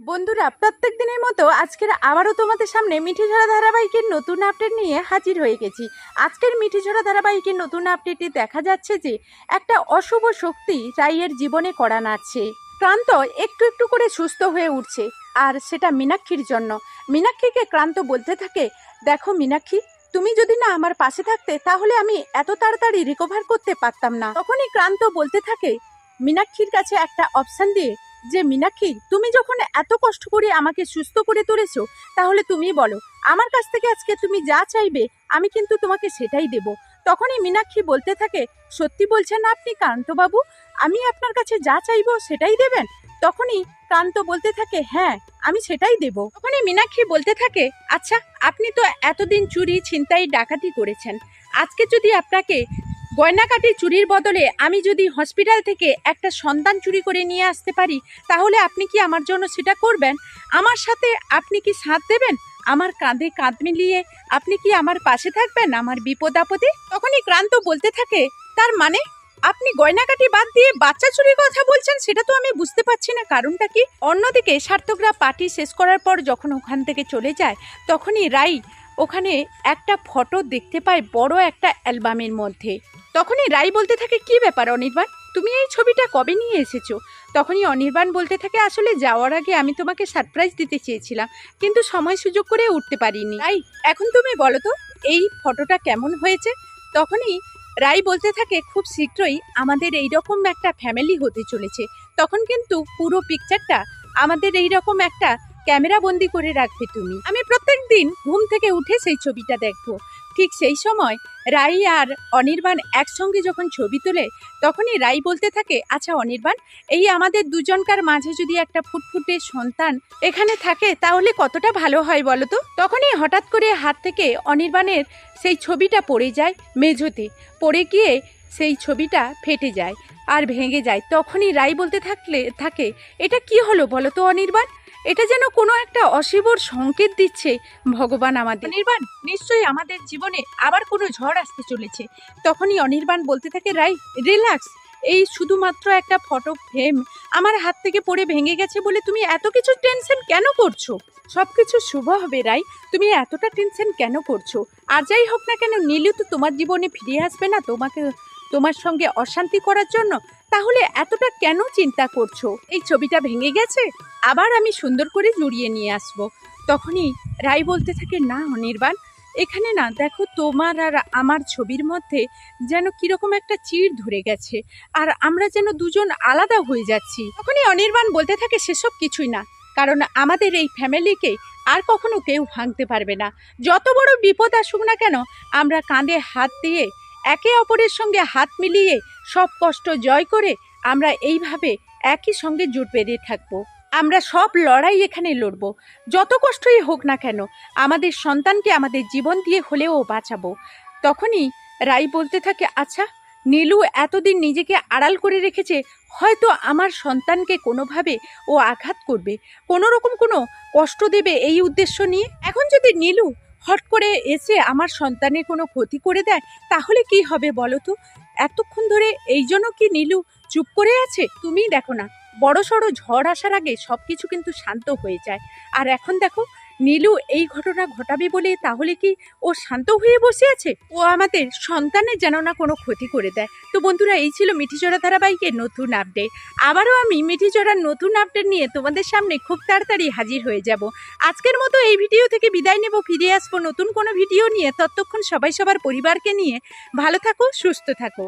বন্ধুরা, প্রত্যেক দিনের মতো আজকের আবারও তোমাদের সামনে মিঠি ঝরা ধারাবাহিকের নতুন আপডেট নিয়ে হাজির হয়ে গেছি। আজকের মিঠি ঝরা ধারাবাহিকের নতুন আপডেটে দেখা যাচ্ছে যে, একটা অশুভ শক্তি রাইয়ের জীবনে করা নাড়ছে ক্রান্ত একটু একটু করে সুস্থ হয়ে উঠছে, আর সেটা মীনাক্ষীর জন্য। মীনাক্ষীকে ক্রান্ত বলতে থাকে, দেখো মীনাক্ষী, তুমি যদি না আমার পাশে থাকতে, তাহলে আমি এত তাড়াতাড়ি রিকভার করতে পারতাম না। তখনই ক্রান্ত বলতে থাকে, মীনাক্ষীর কাছে একটা অপশান দিয়ে যে মীনাক্ষী, তুমি যখন এত কষ্ট করে আমাকে সুস্থ করে তুলেছো, তাহলে তুমি বলো, আমার কাছ থেকে আজকে তুমি যা চাইবে, আমি কিন্তু তোমাকে সেটাই দেব। তখনই মীনাক্ষী বলতে থাকে, সত্যি বলছেন আপনি কান্তবাবু আমি আপনার কাছে যা চাইব সেটাই দেবেন? তখনই কান্ত বলতে থাকে হ্যাঁ আমি সেটাই দেব। তখনই মীনাক্ষী বলতে থাকে আচ্ছা আপনি তো এতদিন চুরি, ছিনতাই, ডাকাতি করেছেন। আজকে যদি আপনাকে গয়নাকাটি চুরির বদলে আমি যদি হসপিটাল থেকে একটা সন্তান চুরি করে নিয়ে আসতে পারি, তাহলে আপনি কি আমার জন্য সেটা করবেন? আমার সাথে আপনি কি সাথ দেবেন? আমার কাঁধে কাঁধ মিলিয়ে আপনি কি আমার পাশে থাকবেন? আমার বিপদ আপদে? তখনই ক্রান্ত বলতে থাকে, তার মানে আপনি গয়নাকাটি বাদ দিয়ে বাচ্চা চুরির কথা বলছেন সেটা তো আমি বুঝতে পারছি না। কারণটা কি? অন্যদিকে সার্থকরা পার্টি শেষ করার পর যখন ওখান থেকে চলে যায়, তখনই রাই ওখানে একটা ফটো দেখতে পায় বড় একটা অ্যালবামের মধ্যে। তখনই রাই বলতে থাকে, কি ব্যাপার অনির্বাণ? তুমি এই ছবিটা কবে নিয়ে এসেছ? তখনই অনির্বাণ বলতে থাকে, আসলে যাওয়ার আগে আমি তোমাকে সারপ্রাইজ দিতে চেয়েছিলাম, কিন্তু সময় সুযোগ করে উঠতে পারিনি। রাই, এখন তুমি বলো তো, এই ফটোটা কেমন হয়েছে? তখনই রাই বলতে থাকে, খুব শীঘ্রই আমাদের এই রকম একটা ফ্যামিলি হতে চলেছে। তখন কিন্তু পুরো পিকচারটা আমাদের এই রকম একটা ক্যামেরা বন্দি করে রাখবে তুমি। আমি প্রত্যেক দিন ঘুম থেকে উঠে সেই ছবিটা দেখব। ঠিক সেই সময় রাই আর অনির্বাণ একসঙ্গে যখন ছবি তোলে, তখনই রাই বলতে থাকে আচ্ছা অনির্বাণ, এই আমাদের দুজনকার মাঝে যদি একটা ফুটফুটে সন্তান এখানে থাকে, তাহলে কতটা ভালো হয় বলো তো? তখনই হঠাৎ করে হাত থেকে অনির্বাণের সেই ছবিটা পড়ে যায় মেঝোতে। পড়ে গিয়ে সেই ছবিটা ফেটে যায় আর ভেঙে যায়। তখনই রাই বলতে থাকলে, থাকে, এটা কি হলো বলো তো অনির্বাণ? এটা যেন কোনো একটা অশিবর সংকেত দিচ্ছে ভগবান আমাদের। অনির্বাণ, নিশ্চয়ই আমাদের জীবনে আবার কোনো ঝড় আসতে চলেছে। তখনই অনির্বাণ বলতে থাকে, রাই, রিল্যাক্স। এই শুধুমাত্র একটা ফটো ফ্রেম। আমার হাত থেকে পড়ে ভেঙে গেছে বলে তুমি এত কিছু টেনশন কেন করছ? সব কিছু শুভ হবে, রাই। তুমি এতটা টেনশন কেন করছ? আর যাই হোক না কেন, নীলু তো তোমার জীবনে ফিরে আসবে না তোমাকে, তোমার সঙ্গে অশান্তি করার জন্য। তাহলে এতটা কেন চিন্তা করছ? এই ছবিটা ভেঙে গেছে? আবার আমি সুন্দর করে জড়িয়ে নিয়ে আসব। তখনই রাই বলতে থাকে, না অনির্বাণ, এখানে না, দেখো তোমার আর আমার ছবির মধ্যে যেন কীরকম একটা চিড় ধরে গেছে, আর আমরা যেন দুজন আলাদা হয়ে যাচ্ছি। তখনই অনির্বাণ বলতে থাকে, সেসব কিছুই না, কারণ আমাদের এই ফ্যামিলিকে আর কখনো কেউ ভাঙতে পারবে না। যত বড় বিপদ আসুক না কেন, আমরা কাঁধে হাত দিয়ে, একে অপরের সঙ্গে হাত মিলিয়ে সব কষ্ট জয় করে আমরা এইভাবে একই সঙ্গে জোট বেঁধে থাকব। আমরা সব লড়াই এখানে লড়ব। যত কষ্টই হোক না কেন, আমাদের সন্তানকে আমাদের জীবন দিয়ে হলেও বাঁচাবো। তখনই রাই বলতে থাকে আচ্ছা নীলু এতদিন নিজেকে আড়াল করে রেখেছে, হয়তো আমার সন্তানকে কোনোভাবে ও আঘাত করবে। কোনো রকম কোনো কষ্ট দেবে এই উদ্দেশ্য নিয়ে? এখন যদি নীলু হট করে এসে আমার সন্তানের কোনো ক্ষতি করে দেয়, তাহলে কি হবে বলো তো? এতক্ষণ ধরে এই জন্য কি নীলু চুপ করে আছে? তুমি দেখো না। বড় সড়ো ঝড় আসার আগে সব কিছু কিন্তু শান্ত হয়ে যায়। আর এখন দেখো, নীলু এই ঘটনা ঘটাবে বলে তাহলে কি ও শান্ত হয়ে বসে আছে? ও আমাদের সন্তানের যেন না কোনো ক্ষতি করে দেয়। তো বন্ধুরা, এই ছিল মিঠিচড়া ধারাবাহিকের নতুন আপডেট আবারও আমি মিঠিচড়ার নতুন আপডেট নিয়ে তোমাদের সামনে খুব তাড়াতাড়ি হাজির হয়ে যাব। আজকের মতো এই ভিডিও থেকে বিদায় নেব। ফিরে আসব নতুন কোনো ভিডিও নিয়ে। ততক্ষণ সবাই সবার পরিবারকে নিয়ে ভালো থাকো, সুস্থ থাকো।